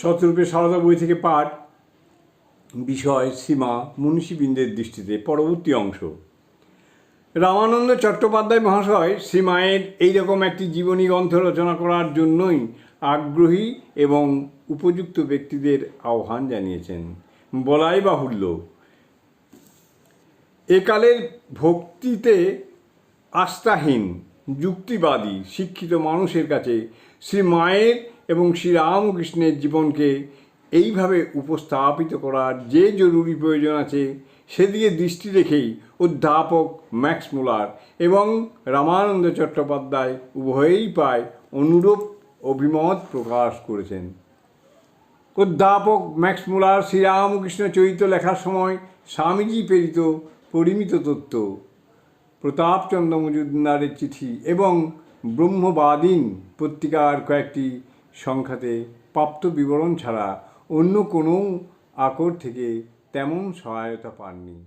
শতরূপে সারদা বই থেকে পাঠ, বিষয়, সীমা মনীষীবৃন্দের দৃষ্টিতে পরবর্তী অংশ। রামানন্দ চট্টোপাধ্যায় মহাশয় শ্রীমায়ের এইরকম একটি জীবনী গ্রন্থ রচনা করার জন্যই আগ্রহী এবং উপযুক্ত ব্যক্তিদের আহ্বান জানিয়েছেন। বলাই বাহুল্য। একালের ভক্তিতে আস্থাহীন, যুক্তিবাদী, শিক্ষিত মানুষের কাছে শ্রী মায়ের এবং শ্রী রামকৃষ্ণের জীবনকে এইভাবে উপস্থাপিত করার যে জরুরি প্রয়োজন আছে সেদিকে দৃষ্টি রেখেই অধ্যাপক ম্যাক্স মুলার এবং রামানন্দ চট্টোপাধ্যায় উভয়েই পায় অনুরূপ অভিমত প্রকাশ করেছেন। অধ্যাপক ম্যাক্স মুলার শ্রীরামকৃষ্ণ চরিত্র লেখার সময় স্বামীজি প্রেরিত পরিমিত তত্ত্ব, প্রতাপচন্দ্র মজুমদারের চিঠি এবং ব্রহ্মবাদীন পত্রিকার কয়েকটি সংখ্যাতে প্রাপ্ত বিবরণ ছাড়া অন্য কোনো আকর থেকে তেমন সহায়তা পাননি।